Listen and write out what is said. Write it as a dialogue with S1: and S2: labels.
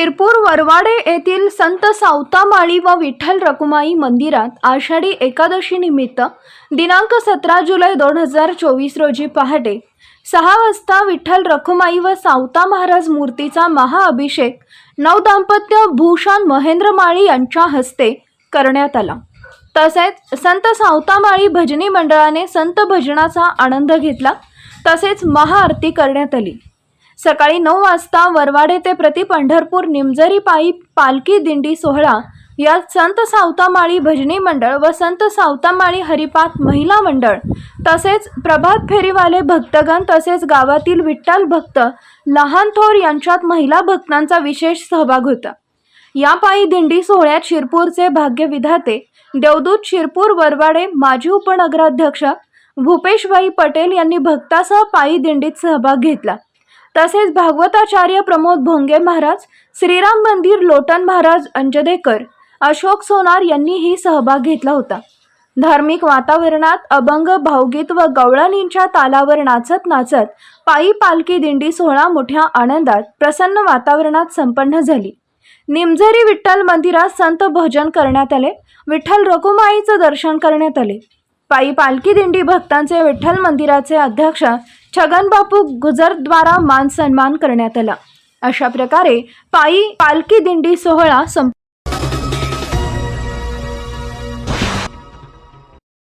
S1: शिरपूर वरवाडे येथील संत सावतामाळी व विठ्ठल रकुमाई मंदिरात आषाढी एकादशी निमित्त दिनांक सतरा जुलै दोन हजार चोवीस रोजी पहाटे सहा वाजता विठ्ठल रखुमाई व सावता महाराज मूर्तीचा महाअभिषेक नवदाम्पत्य भूषण महेंद्र माळी यांच्या हस्ते करण्यात आला. तसेच संत सावतामाळी भजनी मंडळाने संत भजनाचा आनंद घेतला. तसेच महाआरती करण्यात आली. सकाळी नऊ वाजता वरवाडे ते प्रति पंढरपूर निमजरी पायी पालखी दिंडी सोहळा यात संत सावतामाळी भजनी मंडळ व संत सावतामाळी हरिपात महिला मंडळ तसेच प्रभात फेरीवाले भक्तगण तसेच गावातील विठ्ठल भक्त लहान थोर यांच्यात महिला भक्तांचा विशेष सहभाग होता. या पायी दिंडी सोहळ्यात शिरपूरचे भाग्यविधाते देवदूत शिरपूर वरवाडे माजी उपनगराध्यक्ष भूपेशभाई पटेल यांनी भक्तासह पायी दिंडीत सहभाग घेतला. तसेच भागवताचार्य प्रमोद भोंगे महाराज श्रीराम मंदिर लोटन महाराज अंजदेकर अशोक सोनार यांनीही सहभाग घेतला होता. धार्मिक वातावरणात अभंग भावगीत व गवळणींच्या तालावर नाचत नाचत पायी पालखी दिंडी सोहळा मोठ्या आनंदात प्रसन्न वातावरणात संपन्न झाली. निमझरी विठ्ठल मंदिरात संत भजन करण्यात आले. विठ्ठल रघुमाईचं दर्शन करण्यात आले. पायी पालखी दिंडी भक्तांचे विठ्ठल मंदिराचे अध्यक्ष छगनबापू गुजरद्वारा मान सन्मान करण्यात आला. अशा प्रकारे पायी पालखी दिंडी सोहळा संप